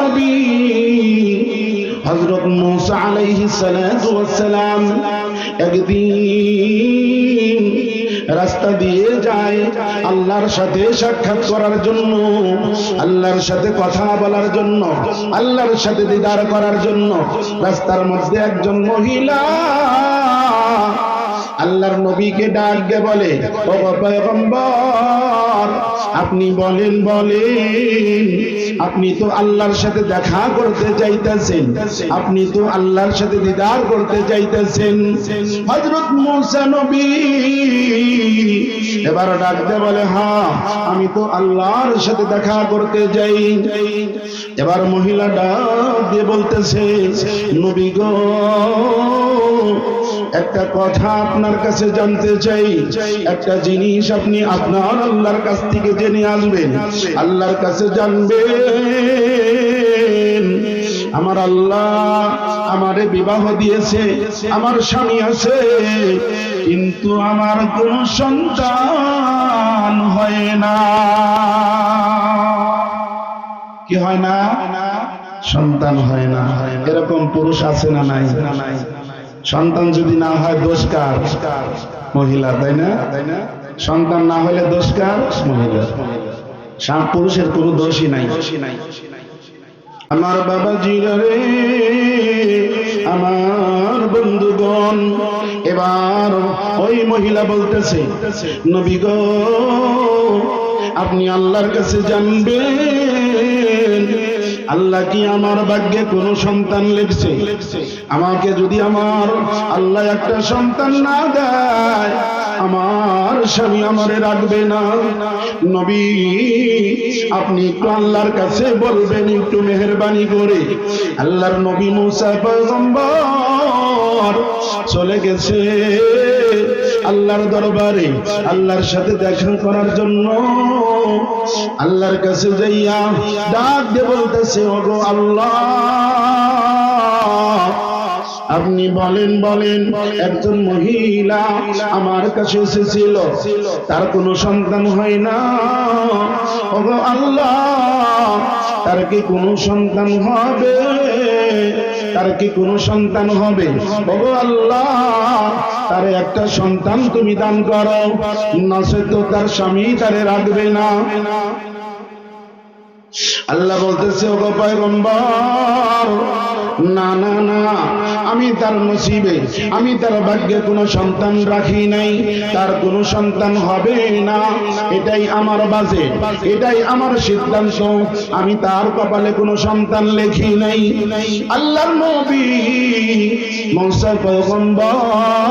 নবী। হযরত মূসা ওয়াস সালাম একদিন রাস্তা দিয়ে যায় আল্লাহর সাথে সাক্ষাৎ করার জন্য, আল্লাহর সাথে কথা বলার জন্য, আল্লাহর সাথে দিদার করার জন্য। রাস্তার মধ্যে একজন মহিলা আল্লাহর নবীকে ডাক দিয়ে বলে আপনি বলেন বলেন, আপনি তো আল্লাহর সাথে দেখা করতে চাইতেছেন আপনি তো আল্লাহর সাথে দিদার করতে চাইতেছেন হযরত মুসা নবী এবার ডাক দিয়ে বলে হ্যাঁ আমি তো আল্লাহর সাথে দেখা করতে যাই। এবার মহিলা ডাক দিয়ে বলতেছে, নবী গো, একটা কথা আপনার কাছে জানতে চাই। একটা জিনিস আপনি আপনার আল্লাহর কাছ থেকে জেনে আসবেন। আল্লাহর কাছে জানবেন, আমার আল্লাহ আমারে বিবাহ দিয়েছে, আমার স্বামী আছে, কিন্তু আমার কোন সন্তান হয় না। কি হয় না? সন্তান হয় না। এরকম পুরুষ আছে না নাই? সন্তান যদি না হয়, দোষ কার? মহিলা, তাই না? সন্তান না হলে দোষ কার? মহিলা। স্বাম- পুরুষের কোনো দোষই নাই। আমার বাবা জিরে আমার বন্ধুগণ, এবার ওই মহিলা বলতেছে, নবী গো, আপনি আল্লাহর কাছে জানবেন আল্লাহ কি আমার ভাগ্যে কোনো সন্তান লিখছে আমাকে যদি আমার আল্লাহ একটা সন্তান না দেয়, আমার স্বামী আমারে রাখবে না। নবী, আপনি একটু আল্লাহর কাছে বলবেন, একটু মেহরবানি করে। আল্লাহর নবী মুসা চলে গেছে আল্লাহর দরবারে। আল্লাহর সাথে দেখা করার জন্য আল্লাহর কাছে যাইয়া ডাক দিয়ে বলতেছে, ওগো আল্লাহ আপনি বলেন বলেন একজন মহিলা আমার কাছে এসেছিল। তার কোনো সন্তান হয় না। আল্লাহ, তার কি কোনো সন্তান হবে? তার কি কোনো সন্তান হবে? ওগো আল্লাহ, তার একটা সন্তান তুমি দান করো। নসে তো তার স্বামী তারে রাখবে না। আল্লাহ বলতেছে ও পয়গম্বর, না না না, আমি তার নসিবে, আমি তার ভাগ্যে কোনো সন্তান রাখি নাই, তার কোনো সন্তান হবে না। এটাই আমার বাজে, এটাই আমার সিদ্ধান্ত। আমি তার কপালে কোনো সন্তান লেখি নাই। আল্লাহর নবী মৌসা পয়গম্বর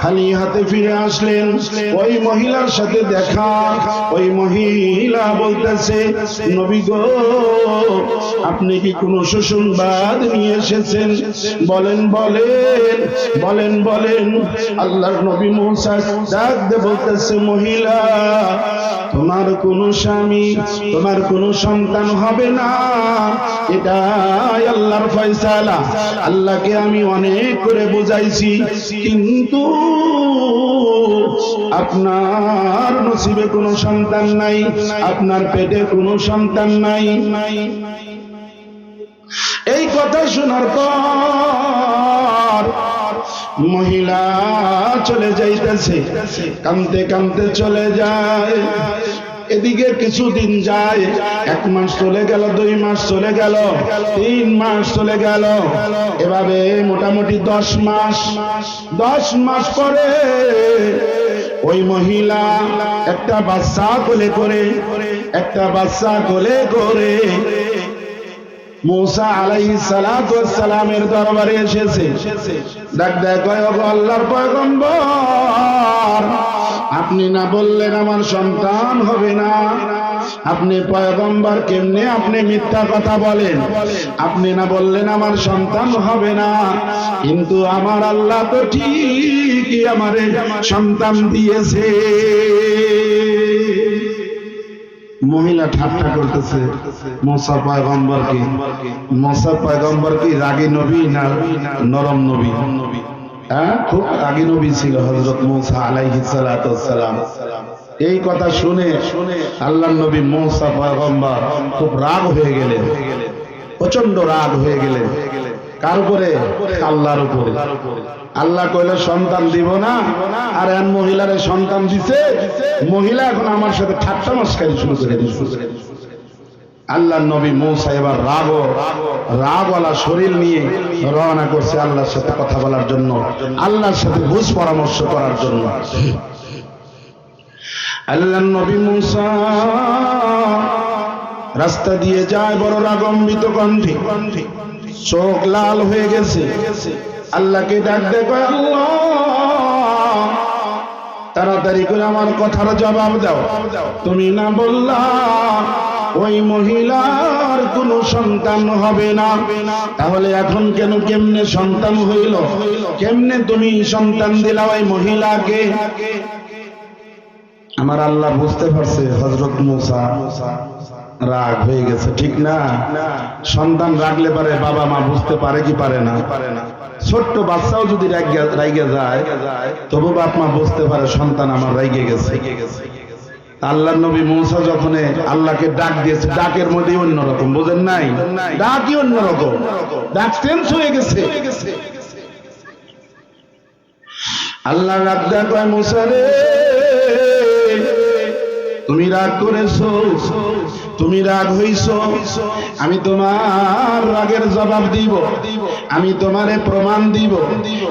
খালি হাতে ফিরে আসলেন। ওই মহিলার সাথে দেখা। ওই মহিলা বলতেছে, নবী গো, আপনি কি কোনো সুসংবাদ নিয়ে এসেছেন? বলেন বলেন বলেন বলেন। আল্লাহর নবী মূসা ডাক দিয়ে বলতেছে, মহিলা, তোমার কোনো স্বামী, তোমার কোনো সন্তান হবে না। এটাই আল্লাহর ফয়সালা। আল্লাহকে আমি অনেক করে বুঝাইছি। কিন্তু আপনার নসিবে কোনো সন্তান নাই, আপনার পেটে কোনো সন্তান নাই। নাই এই কথা শোনার পর মহিলা চলে যাইতেছে কানতে কানতে চলে যায়। এদিকে কিছুদিন যায়, এক মাস চলে গেল, দুই মাস চলে গেল, তিন মাস চলে গেল। এভাবে মোটামুটি দশ মাস। দশ মাস পরে ওই মহিলা একটা বাচ্চা কোলে করে, একটা বাচ্চা কোলে করে মুসা ওয়াস সালামের দরবারে এসেছে। ডাক কয় আল্লাহর পয়গম্বর, আপনি না বললেন আমার সন্তান হবে না। আপনি পয়গম্বর কেমনে আপনি মিথ্যা কথা বলেন? আপনি না বললেন আমার সন্তান হবে না। কিন্তু আমার আল্লাহ তো ঠিকই আমারে সন্তান দিয়েছে। মহিলা ঠাট্টা করতেছে। মোসা পয়গম্বর কি? মোসা পয়গম্বর কি? রাগী নবী না নরম নবী? হ্যাঁ? খুব রাগী নবী ছিল হযরত মুসা ওয়াস সালাম এই কথা শুনে শুনে আল্লাহ নবী মৌসা পয়গম্বর খুব রাগ হয়ে গেলেন। প্রচণ্ড রাগ হয়ে গেলেন। কার উপরে? আল্লাহর উপরে। আল্লাহ কইলে সন্তান দিব না। আর এন মহিলারে সন্তান দিছে মহিলা এখন আমার সাথে ঠাট্টা মস্কারি শুরু করে দিচ্ছে আল্লাহ নবী মৌসা এবার রাগ রাগওয়ালা শরীর নিয়ে রওনা করছে আল্লাহর সাথে কথা বলার জন্য আল্লাহর সাথে বুঝ পরামর্শ করার জন্য। আল্লাহ নবী মুসা রাস্তা দিয়ে যায় বড় রাগম্বিত কণ্ঠে। চোখ লাল হয়ে গেছে। আল্লাহকে ডাক দেখো তাড়াতাড়ি করে আমার কথার জবাব দাও। তুমি না বললা, ওই মহিলার কোনো সন্তান হবে না। তাহলে এখন কেন কেমনে সন্তান হইল? কেমনে তুমি সন্তান দিলা ওই মহিলাকে? আমার আল্লাহ বুঝতে পারছে হজরত মুসা। রাগ হয়ে গেছে, ঠিক না? সন্তান রাখলে পারে, বাবা মা বুঝতে পারে কি পারে না? ছোট্ট বাচ্চাও যদি রাইগে যায়, তবু বাপ মা বুঝতে পারে সন্তান আমার রাইগে গেছে। আল্লাহ নবী মৌসা যখন আল্লাহকে ডাক দিয়েছে, ডাকের মধ্যে অন্যরকম, বোঝেন নাই? ডাকই অন্যরকম। ডাক চেঞ্জ হয়ে গেছে। আল্লাহ রাগ ডাক মুসা রে তুমি রাগ করেছ, তুমি রাগ হইছ, আমি তোমার রাগের জবাব দিব, আমি তোমারে প্রমাণ দিব,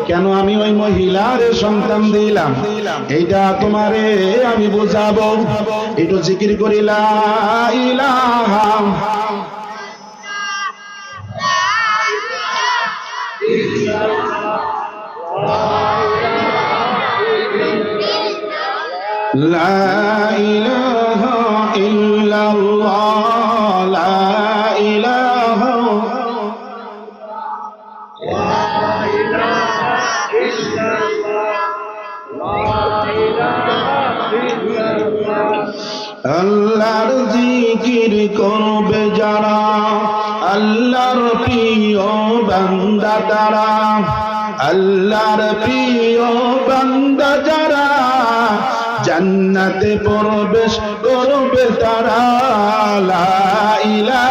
কেন আমি ওই মহিলার সন্তান দিলাম? এইটা তোমারে আমি বুঝাবো। একটু জিকির করিলা ইলাহা لا করবে যারা? আল্লাহর প্রিয় বান্দা তারা? আল্লাহর প্রিয় বান্দা যারা? জান্নাতে প্রবেশ করবে তারা। লা ইলাহা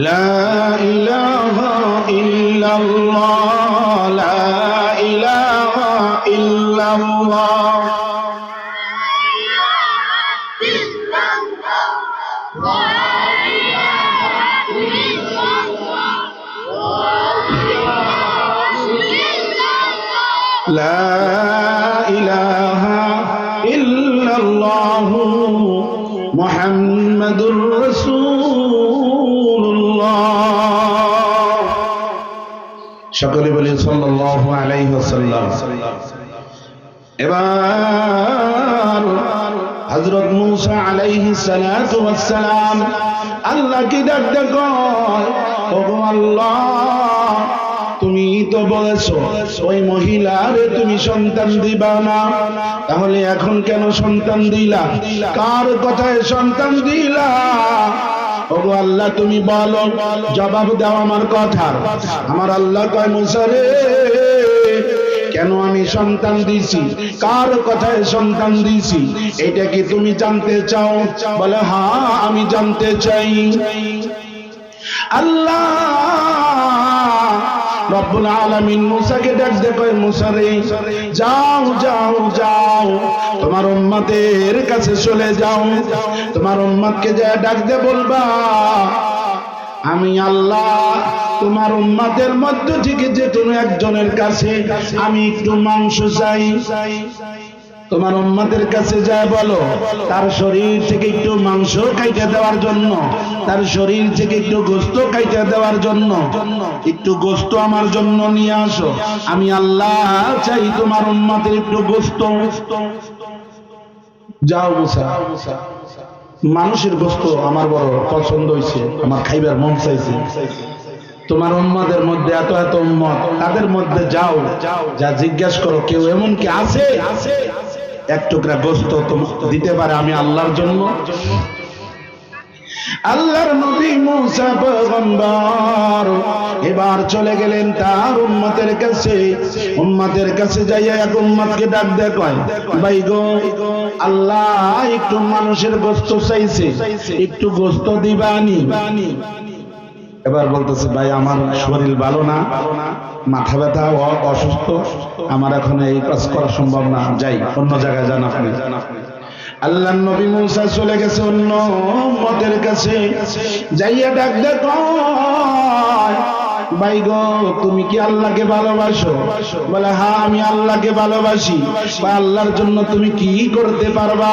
لا إله إلا الله. সকলে বলি সাল্লাল্লাহু আলাইহি এবার হযরত মূসা আলাইহিস সালাতু ওয়াস সালাম আল্লাহকে ডাক ডাক ওগো আল্লাহ, তুমি তো বলেছ, ওই মহিলারে তুমি সন্তান দিবা না। তাহলে এখন কেন সন্তান দিলা? কার কথায় সন্তান দিলা? ওগো আল্লাহ, তুমি বলো, জবাব দাও আমার কথা। আমার আল্লাহ কয় মুসারে কেন আমি সন্তান দিছি কার কথায় সন্তান দিছি এটা কি তুমি জানতে চাও? বলে হ্যাঁ আমি জানতে চাই। আল্লাহ রব্বুল আলামিন মুসাকে ডাক কয়, মুসা রে, যাও যাও যাও। তোমার উম্মতের কাছে চলে যাও। তোমার উম্মতকে যা ডাক দে বলবা, আমি আল্লাহ তোমার উম্মাদের মধ্য থেকে যে কোনো একজনের কাছে আমি একটু মাংস চাই। তোমার উম্মাদের কাছে যায় বলো, তার শরীর থেকে একটু মাংস কাইটে দেওয়ার জন্য, তার শরীর থেকে একটু গোস্ত কাইটে দেওয়ার জন্য, একটু গোস্ত আমার জন্য নিয়ে আসো। আমি আল্লাহ চাই তোমার উম্মাদের একটু গোস্ত। যাও মুসা। মানুষের গোস্ত আমার বড় পছন্দ হয়েছে আমার খাইবার মন চাইছে। তোমার উম্মাদের মধ্যে এত এত উম্মত, তাদের মধ্যে যাও, যা জিজ্ঞেস করো, কেউ এমন কি আছে আছে? এক টুকরা গোস্ত দিতে পারে আমি আল্লাহর জন্য? আল্লাহর নবী মুসা পয়গম্বর এবার চলে গেলেন তার উম্মতের কাছে। উম্মতের কাছে যাইয়া এক উম্মতকে ডাক দেয়, কয়, ভাই গো, আল্লাহ একটু মানুষের গোস্ত চাইছে। একটু গোস্ত দিবানি। এবার বলতেছে ভাই আমার শরীর ভালো না মাথা ব্যথা অসুস্থ আমার এখন এই কাজ করা সম্ভব না। যাই অন্য জায়গায় যান আপনি। আল্লাহ নবী মুসা চলে গেছে অন্য মতের কাছে। যাইয়া ডাক দে কয়, ভাই গো তুমি কি আল্লাহকে ভালোবাসো? বলে হ্যাঁ আমি আল্লাহকে ভালোবাসি। বা আল্লাহর জন্য তুমি কি করতে পারবা?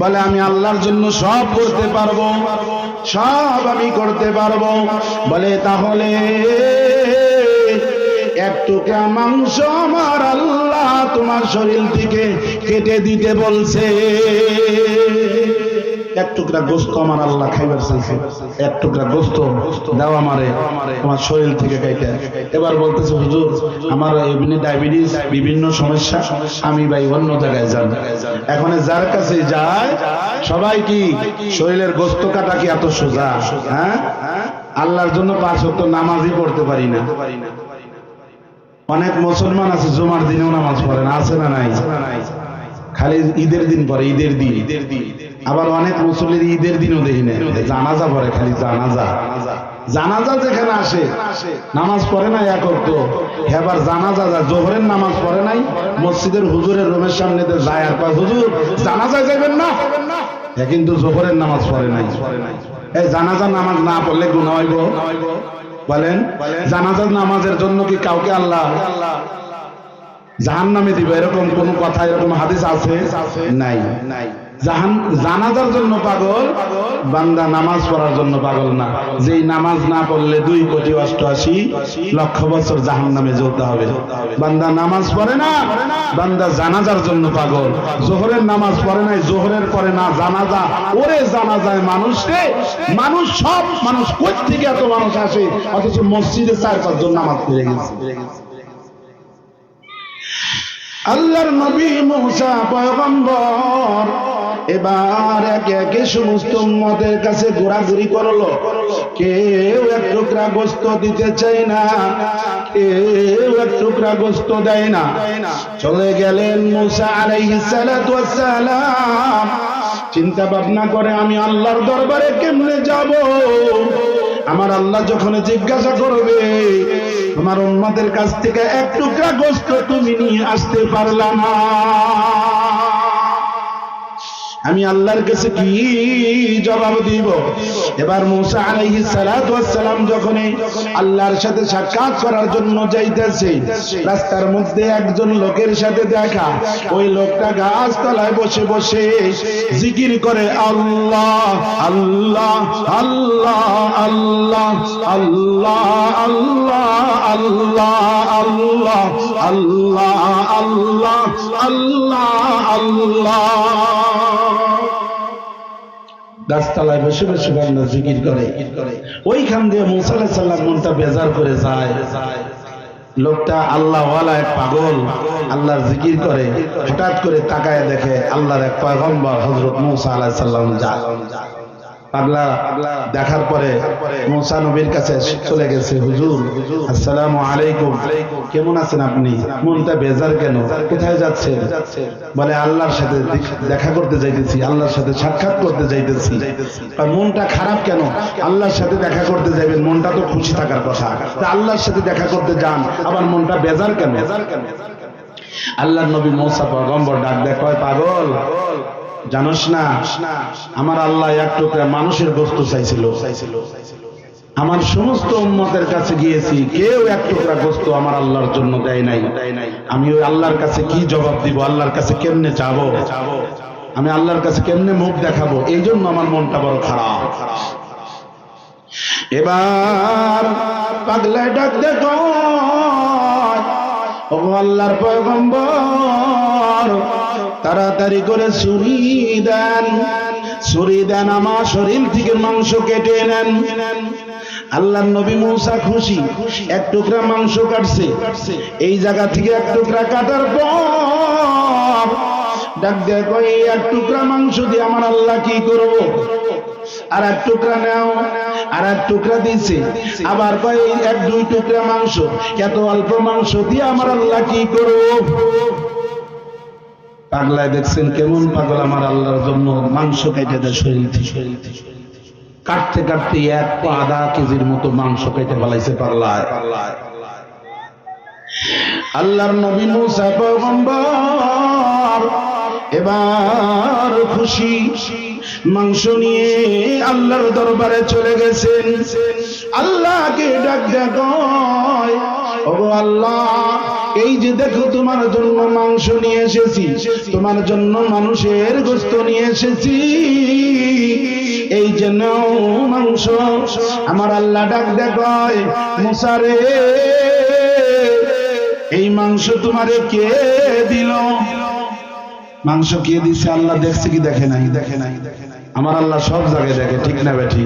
বলে, আমি আল্লাহর জন্য সব করতে পারব, সব আমি করতে পারব। বলে, তাহলে এক টুকরা মাংস আমার আল্লাহ তোমার শরীর থেকে কেটে দিতে বলছে। এক টুকরা গোস্ত আমার আল্লাহ খাইবার চাইছে। এক টুকরা গোস্ত দাও আমারে তোমার শরীর থেকে কেটে এবার বলতেছে, হুজুর, আমার এমনি ডায়াবেটিস, বিভিন্ন সমস্যা, আমি ভাই অন্য জায়গায় যান। এখন যার কাছে যায়, সবাই কি শরীরের গোস্ত কাটা কি এত সোজা? হ্যাঁ? আল্লাহর জন্য পাঁচ ওয়াক্ত নামাজই পড়তে পারি না। অনেক মুসলমান আছে, জুমার দিনেও নামাজ পড়ে না, আছে না নাই? খালি ঈদের দিন পরে ঈদের দিন ঈদের দিন। আবার অনেক মুসল্লির ঈদের দিনও দেখি না জানাজা পড়ে খালি জানাজা। জানাজা। যেখানে আসে নামাজ পড়ে না এক তো এবার জানাজা যায়। জোহরের নামাজ পড়ে নাই মসজিদের হুজুরের রুমের সামনে যায়। আর কয় হুজুর জানাজা যাবেন না? কিন্তু জোহরের নামাজ পড়ে নাই। এই জানাজা নামাজ না পড়লে গুণা হইব? বলেন জানাজার নামাজের জন্য কি কাউকে আল্লাহ জাহান নামে দিবে? এরকম কোন কথা এরকম হাদিস আছে? নাই। জাহান জানাজার জন্য পাগল, বান্দা নামাজ পড়ার জন্য পাগল না। যেই নামাজ না পড়লে দুই কোটি অষ্টআশি লক্ষ বছর জাহান নামে জ্বলতে হবে। বান্দা নামাজ পড়ে না, বান্দা জানাজার জন্য পাগল। জোহরের নামাজ পড়ে নাই, জোহরের পরে না, জানাজা। ওরে জানাজায় মানুষ রে, মানুষ সব মানুষ কোথ থেকে এত মানুষ আসে? অথচ মসজিদে চার, পাঁচজন নামাজ পড়ে গেছে। আল্লাহর নবী মুসা পয়গম্বর এবার একে একে সমস্ত উম্মতের কাছে ঘোরাঘুরি করল। কেউ এক টুকরা গোস্ত দিতে চায় না, কেউ এক টুকরা গোস্ত দেয় না। চলে গেলেন মুসা চিন্তা ভাবনা করে আমি আল্লাহর দরবারে কেমনে যাব? আমার আল্লাহ যখন জিজ্ঞাসা করবে আমার উম্মাদের কাছ থেকে এক টুকরা গোস্ত তুমি নিয়ে আসতে পারলাম না? আমি আল্লাহর কাছে কি জবাব দিব এবার মুসা ওয়াস সালাম যখন আল্লাহর সাথে সাক্ষাৎ করার জন্য যাইতেছে রাস্তার মধ্যে একজন লোকের সাথে দেখা ওই লোকটা গাছতলায় বসে বসে জিকির করে আল্লাহ আল্লাহ আল্লাহ আল্লাহ আল্লাহ আল্লাহ আল্লাহ আল্লাহ আল্লাহ আল্লাহ আল্লাহ আল্লাহ গাছতলায় বসে বসে বান্দা জিকির করে। ওইখান দিয়ে মুসা সাল্লাম মনটা বেজার করে যায়। লোকটা আল্লাহ এক পাগল, আল্লাহর জিকির করে। হঠাৎ করে তাকায় দেখে আল্লাহর এক পয়গম্বর হজরত মুসা আলাহ সাল্লাম যায়। পাগলা দেখার পরে মুসা নবীর কাছে চলে গেছে হুজুর আসসালামু আলাইকুম। কেমন আছেন আপনি? মনটা বেজার কেন? কোথায় যাচ্ছেন? বলে আল্লাহর সাথে দেখা করতে যাইতেছি আল্লাহর সাথে সাক্ষাৎ করতে যাইতেছি। মনটা খারাপ কেন? আল্লাহর সাথে দেখা করতে যাবেন মনটা তো খুশি থাকার কথা। আল্লাহর সাথে দেখা করতে যান আবার মনটা বেজার কেন? আল্লাহ নবী মৌসা পয়গম্বর ডাক কয় পাগল? জানোস না, আমার আল্লাহ এক টুকরা মানুষের বস্তু চাইছিল। আমার সমস্ত উম্মতের কাছে গিয়েছি, কেউ এক টুকরা গোস্ত আমার আল্লাহর জন্য দেয় নাই। আমি ওই আল্লাহর কাছে কি জবাব দিব, আল্লাহর কাছে কেমনে যাব? আমি আল্লাহর কাছে কেমনে মুখ দেখাবো? এই জন্য আমার মনটা বড় খারাপ। এবার পাগলায় ডাক দেখো ও আল্লাহর পয়গম্বর তাড়াতাড়ি করে শুনি দেন ছুরি দেন আমার শরীর থেকে মাংস কেটে নেন। আল্লাহ নবী মৌসা খুশি এক টুকরা মাংস কাটছে। এই জায়গা থেকে এক টুকরা কাটার পর ডাক কয়, এই এক টুকরা মাংস দিয়ে আমার আল্লাহ কি করব? আর এক টুকরা নাও আর এক টুকরা দিছে। আবার কয় এক দুই টুকরা মাংস এত অল্প মাংস দিয়ে আমার আল্লাহ কি করব? পাগলায় দেখছেন কেমন পাগল আমার আল্লাহর জন্য? মাংস কেটে দেয় শরীর শরীর কাটতে কাটতে এক আধা কেজির মতো মাংস কেটে ফেলাইছে পাগলায়। আল্লাহর নবী মুসা পয়গম্বর এবার খুশি। মাংস নিয়ে আল্লাহর দরবারে চলে গেছেন। আল্লাহকে ডাক ডাক আল্লাহ এই যে দেখো তোমার জন্য মাংস নিয়ে এসেছি, তোমার জন্য মানুষের গোস্ত নিয়ে এসেছি। এই যে মাংস, আমার আল্লাহ ডাক দেখায় মুসারে এই মাংস তোমারে কে দিল? মাংস কে দিছে? আল্লাহ দেখছে কি দেখে নাই? দেখে নাই আমার আল্লাহ সব জায়গায় দেখে, ঠিক না বেঠি?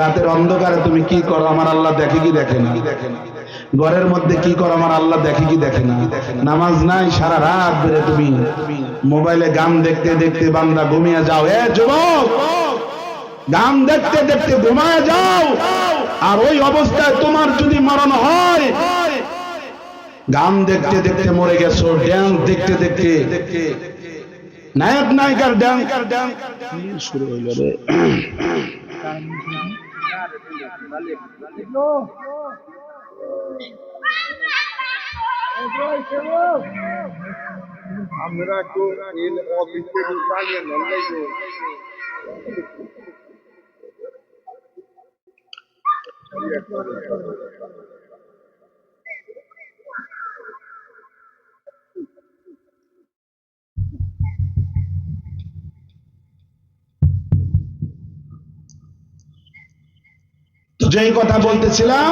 রাতের অন্ধকারে তুমি কি করো? আমার আল্লাহ দেখে কি দেখে না দেখে না? ঘরের মধ্যে কি করো আমার আল্লাহ দেখে কি দেখে না? নামাজ নাই সারা রাত ধরে তুমি মোবাইলে গান দেখতে দেখতে বান্দা ঘুমিয়ে যাও। এ যুবক গান দেখতে দেখতে ঘুমায় যাও। আর ওই অবস্থায় তোমার যদি মরণ হয় গান দেখতে দেখতে মরে গেছো ড্যান্স দেখতে দেখতে। নায়ক নায়িকার ড্যান্স শুরু হইল রে। আমরা তো এর অফিসে চালিয়ে নলাই তো যেই কথা বলতেছিলাম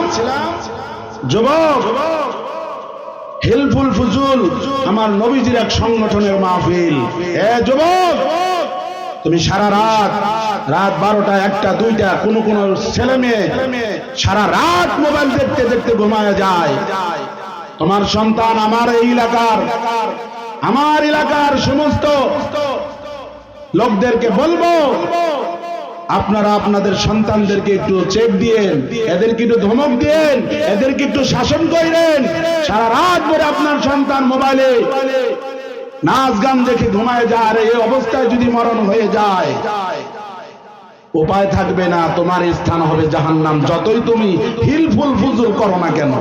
যুবক হেলফুল ফুজুল, আমার নবীজির এক সংগঠনের মাহফিল। এ যুবক তুমি সারা রাত রাত বারোটা, একটা, দুইটা, কোন কোন ছেলে মেয়ে সারা রাত মোবাইল দেখতে দেখতে ঘুমায় যায়। তোমার সন্তান আমার এই এলাকার, আমার এলাকার সমস্ত লোকদেরকে বলব আপনারা আপনাদের সন্তানদেরকে একটু চেক দিয়েন, এদেরকে একটু ধমক দিয়েন, এদেরকে একটু শাসন করেন সারা রাত ধরে আপনার সন্তান মোবাইলে নাচ গান দেখে ঘুমায় যায়, আর এই অবস্থায় যদি মরণ হয়ে যায়, উপায় থাকবে না, তোমার স্থান হবে জাহান্নাম। যতই তুমি হিলফুল ফুজুল করো না কেন।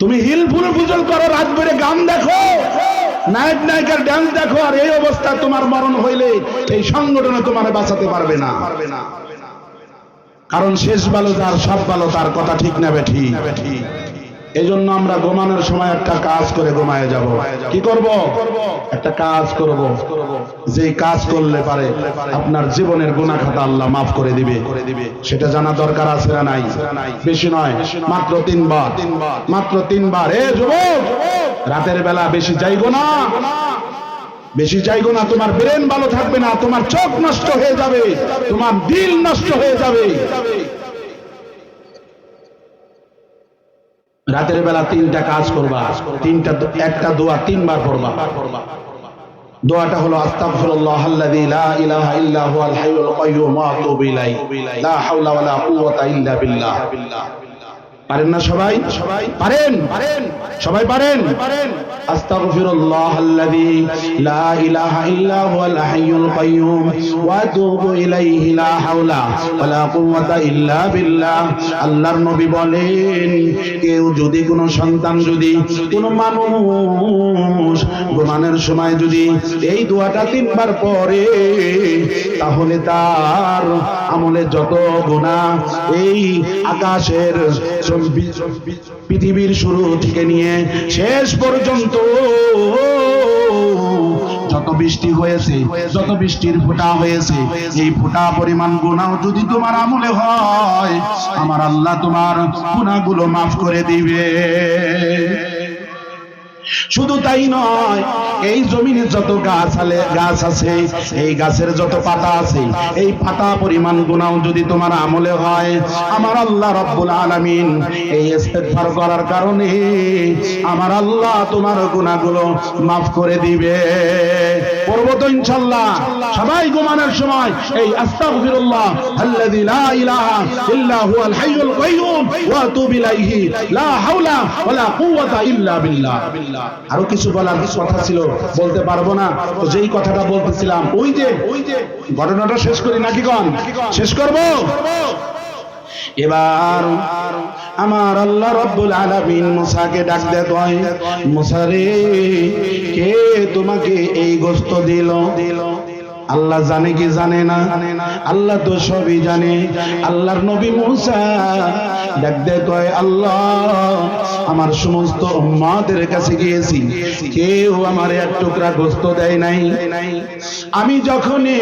তুমি হিল ফুল ফুজুল করো, রাত ভরে গান দেখো, নায়ক নায়িকার ড্যান্স দেখো, আর এই অবস্থা তোমার মরণ হইলে এই সংগঠনে তোমার বাঁচাতে পারবে না। কারণ শেষ ভালো তার, সব ভালো তার, কথা ঠিক না বেঠি এই জন্য আমরা ঘুমানোর সময় একটা কাজ করে ঘুমায় যাব। কি করব? একটা কাজ করব। যে কাজ করলে পারে, আপনার জীবনের গুণা খাতা আল্লাহ মাফ করে দিবে। সেটা জানা দরকার আছে না নাই? বেশি নয়, মাত্র তিনবার। মাত্র তিনবার। এ যুবক, রাতের বেলা বেশি যাইগো না। বেশি চাইগো না, তোমার ব্রেন ভালো থাকবে না, তোমার চোখ নষ্ট হয়ে যাবে, তোমার দিল নষ্ট হয়ে যাবে। রাতের বেলা তিনটা কাজ করবা। তিনটা একটা দোয়া তিনবার পড়বা। দোয়াটা হলো, আস্তাগফিরুল্লাহ আল্লাযী লা ইলাহা ইল্লা হুয়াল হাইয়ুল কাইয়্যুম ওয়া আতুবু ইলাইহি। লা হাওলা ওয়ালা কুওয়াতা ইল্লা বিল্লাহ। পারেন না সবাই? সবাই পারেন? পারেন সবাই পারেন পারেন হুয়াল হাইয়ুল কাইয়্যুম ওয়া আতুবু ইলাইহি লা হাওলা ওয়ালা কুওয়াতা ইল্লা বিল্লাহ। আল্লাহর নবী বলেন, কেউ যদি কোনো মানুষ সময় যদি এই দোয়াটা তিনবার পরে তাহলে তার আমলে যত গুনাহ এই আকাশের পৃথিবীর শুরু থেকে নিয়ে শেষ পর্যন্ত যত বৃষ্টি হয়েছে, যত বৃষ্টির ফোঁটা হয়েছে, এই ফোঁটা পরিমাণ গুণাও যদি তোমার আমলে হয়, আমার আল্লাহ তোমার গুণাগুলো মাফ করে দিবে। শুধু তাই নয়, এই জমিনে যত গাছ আলে, গাছ আছে, এই গাছের যত পাতা আছে, এই পাতা পরিমাণ গুণাও যদি তোমার আমলে হয়, আমার আল্লাহ রব্বুল আলামিন এই ইস্তেগফার করার কারণে আমার আল্লাহ তোমার গুনাহগুলো মাফ করে দিবে। পড়ব তো ইনশাআল্লাহ। সবাই ঘুমানোর সময় এই আস্তাগফিরুল্লাহ, আল্লাযী লা ইলাহা ইল্লা হুয়াল হাইয়ুল কাইয়্যুম ওয়া আতুবু ইলাইহি, লা হাওলা ওয়ালা কুওয়াতা ইল্লা বিল্লাহ। আরও কিছু বলার কথা ছিল, বলতে পারব না। তো যেই কথাটা বলতেছিলাম, ওই যে ওই যে ঘটনাটা শেষ করি নাকি কন? শেষ করব? এবার আমার আল্লাহ রব্বুল আলামিন মুসাকে ডাক দে কয়, মুসা রে, কে তোমাকে এই গোস্ত দিল দিল? আল্লাহ জানে কি জানে না? আল্লাহ তো সবই জানে। আল্লাহর নবী মুসা ডাক দে কয় আল্লাহ আমার সমস্ত উম্মাদের কাছে গিয়েছি। কেউ আমার এক টুকরা গোস্ত দেয় নাই। আমি যখনই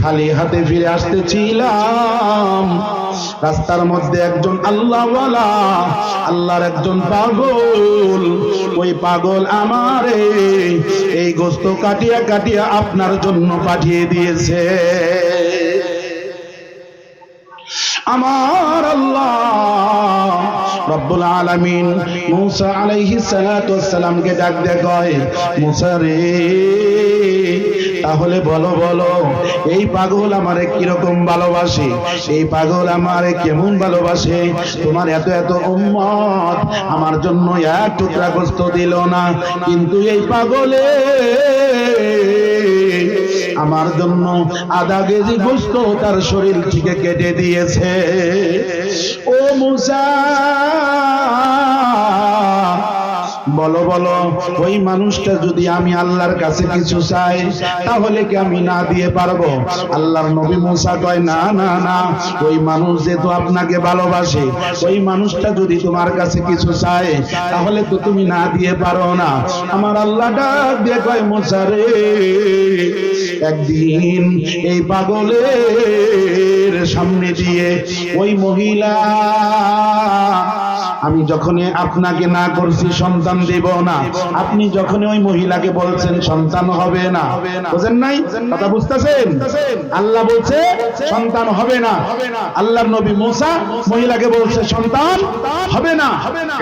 খালি হাতে ফিরে আসতেছিলাম রাস্তার মধ্যে একজন আল্লাহওয়ালা, আল্লাহর একজন পাগল। ওই পাগল আমারে এই গোস্ত কাটিয়া কাটিয়া আপনার জন্য পাঠিয়ে দিয়েছে। আমার আল্লাহ রব্বুল আলামিন মুসা আলাইহিস সালাতু ওয়াসসালামকে ডাক দিয়ে মুসা রে তাহলে বলো বলো, এই পাগল আমারে কীরকম ভালোবাসে? এই পাগল আমারে কেমন ভালোবাসে? তোমার এত এত উম্মত আমার জন্য এক টুকরা গোস্ত দিল না। কিন্তু এই পাগলে আমার জন্য আধা কেজি গোস্ত তার শরীর থেকে কেটে দিয়েছে। ও মুসা বলো বলো, ওই মানুষটা যদি আমি আল্লাহর কাছে কিছু চাই, তাহলে কি আমি না দিয়ে পারব? আল্লাহর নবী মুসা কয়, না না না, ওই মানুষ যেহেতু আপনাকে ভালোবাসে, ওই মানুষটা যদি তোমার কাছে কিছু চায়, তাহলে তো তুমি না দিয়ে পারো না। আমার আল্লাহ ডাক দিয়ে কয়, মুসা রে, একদিন এই পাগলের সামনে দিয়ে ওই মহিলা আমি যখন আপনাকে না করছি, সন্তান দেব না। আপনি যখন ওই মহিলাকে বলছেন, সন্তান হবে না। বুঝেন নাই? কথা বুঝতেছেন? আল্লাহ বলছে, সন্তান হবে না। আল্লাহর নবী মুসা মহিলাকে বলছে, সন্তান হবে না।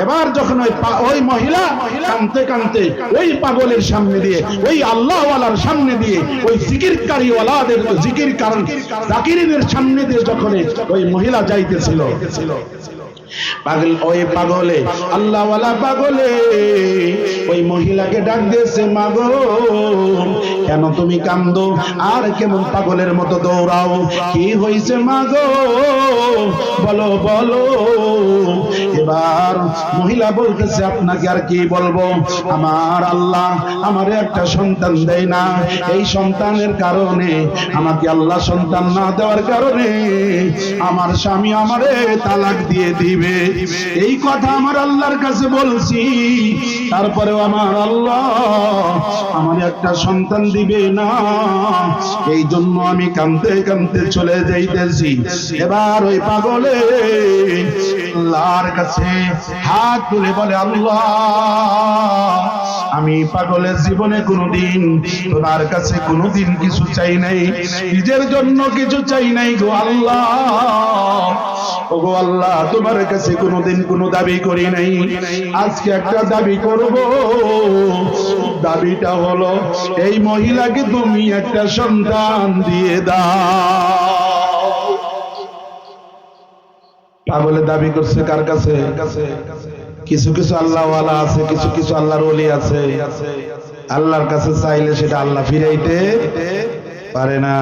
এবার যখন ওই ওই মহিলা কানতে কানতে ওই পাগলের সামনে দিয়ে, ওই আল্লাহওয়ালার সামনে দিয়ে, ওই জিকিরকারী ওয়ালাদের জিকির কারণ জাকিরিনের সামনে দিয়ে যখন ওই মহিলা যাইতেছিল পাগল, ওই পাগলে, আল্লাহওয়ালা পাগলে, ওই মহিলাকে ডাক দিয়েছে মাগো কেন তুমি কান্দো আর কেমন পাগলের মতো দৌড়াও? কি হয়েছে মাগো বলো বলো। এবার মহিলা বলতেছে, আপনাকে আর কি বলব? আমার আল্লাহ আমারে একটা সন্তান দেয় না। এই সন্তানের কারণে, আমাকে আল্লাহ সন্তান না দেওয়ার কারণে, আমার স্বামী আমারে তালাক দিয়ে দিবে। এই কথা আমার আল্লাহর কাছে বলছি। তারপরেও আমার আল্লাহ আমার একটা সন্তান দিবে না। এই জন্য আমি কানতে কানতে চলে যাইতেছি। এবার ওই পাগলে আল্লাহর কাছে হাত তুলে বলে, আল্লাহ, আমি পাগলের জীবনে কোনোদিন তোমার কাছে কোনোদিন কিছু চাই নাই। নিজের জন্য কিছু চাই নাই গো আল্লাহ। ওগো আল্লাহ, তোমার কাছে কোনোদিন কোনো দাবি করি নাই। আজকে একটা দাবি করব। দাবিটা হলো, এই মহিলাকে তুমি একটা সন্তান দিয়ে দাও। দাবি করছে কার কাছে? কিছু কিছু আল্লাহওয়ালা আছে, কিছু কিছু আল্লাহর ওলি আছে। আল্লাহর কাছে চাইলে সেটা আল্লাহ ফিরাইতে পারে না।